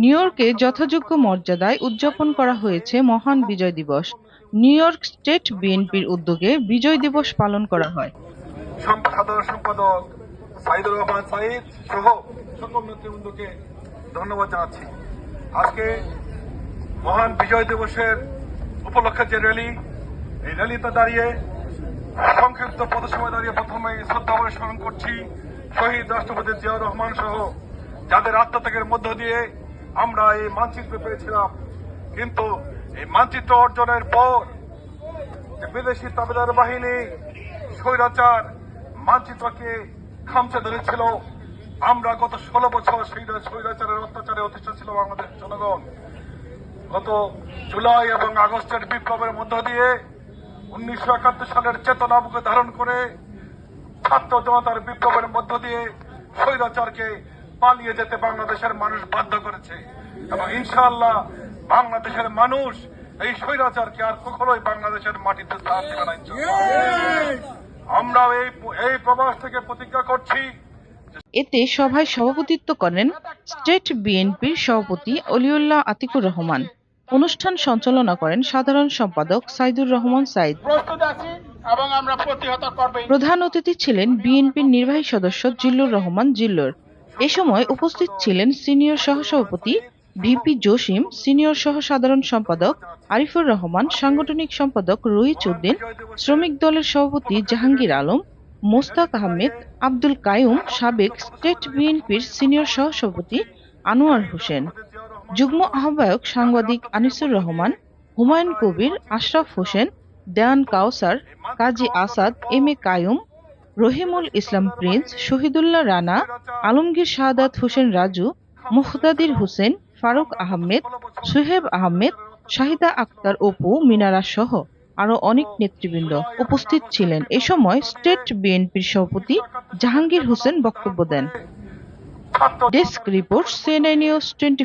New ইয়র্কে যথাযোগ্য মর্যাদায় উদযাপন করা হয়েছে মহান বিজয় দিবস। নিউ ইয়র্ক স্টেট বিএনপির উদ্যোগে বিজয় দিবস পালন করা হয়। সাধারণ সম্পাদক সাইদুর রহমান সাইদ সহ নেতৃবৃন্দকে ধন্যবাদ জানাচ্ছি। আজকে মহান বিজয় দিবসের উপলক্ষে যে র্যালি, এই র্যালিতে দাঁড়িয়ে সংক্ষিপ্ত পদসময় দাঁড়িয়ে প্রথমে শ্রদ্ধাভাবে স্মরণ করছি শহীদ রাষ্ট্রপতি জিয়াউর রহমান সহ, যাদের আত্মত্যাগের মধ্য দিয়ে আমরা এই মানচিত্র পেয়েছিলাম, কিন্তু এই মানচিত্র অর্জনের পর বিদেশি তাবেদার বাহিনী স্বৈরাচার মানচিত্রকে খামচে ধরেছিল। আমরা গত ষোলো বছর সেই স্বৈরাচারের অত্যাচারে অতিষ্ঠ ছিল বাংলাদেশ জনগণ। গত জুলাই এবং আগস্টের বিপ্লবের মধ্য দিয়ে উনিশশো একাত্তর সালের চেতনা বুকে ধারণ করে ছাত্র জনতার বিপ্লবের মধ্য দিয়ে স্বৈরাচারকে পালিয়ে যেতে বাংলাদেশের মানুষ বাধ্য করেছে। এবং ইনশাআল্লাহ বাংলাদেশের মানুষ এই স্বৈরাচারকে আর কখনোই বাংলাদেশের মাটিতে স্থান দেবে না আমরা এই এই প্রবাস থেকে প্রতিজ্ঞা করছি এতে সভায় সভাপতিত্ব করেন স্টেট বিএনপির সভাপতি অলিউল্লাহ আতিকুর রহমান। অনুষ্ঠান সঞ্চালনা করেন সাধারণ সম্পাদক সাইদুর রহমান সাইদ। প্রস্তুত এবং আমরা প্রধান অতিথি ছিলেন বিএনপির নির্বাহী সদস্য জিল্লুর রহমান জিল্লুর। এ সময় উপস্থিত ছিলেন সিনিয়র সহসভাপতি ভিপি জসিম, সিনিয়র সহ সাধারণ সম্পাদক আরিফুর রহমান, সাংগঠনিক সম্পাদক রহিচ উদ্দিন, শ্রমিক দলের সভাপতি জাহাঙ্গীর আলম, মোস্তাক আহমেদ, আব্দুল কায়ুম সাবেক স্টেট বিএনপির সিনিয়র সহসভাপতি আনোয়ার হোসেন, যুগ্ম আহ্বায়ক সাংবাদিক Anisur Rahman, Humayun Kabir, Ashraf Hossain, Dewan Kawsar, Kazi Asad, M A Kayum Rahimul Islam Prince, Shahidullah Rana, Alamgir Shahadat Hossain Raju Muhtadir Hossain, Faruk Ahmed, Suheb Ahmed, Shahida Akter Apu, Minara সহ আরও অনেক নেতৃবৃন্দ উপস্থিত ছিলেন। এ সময় স্টেট বিএনপির সভাপতি জাহাঙ্গীর হোসেন বক্তব্য দেন। Desk report CNI news twenty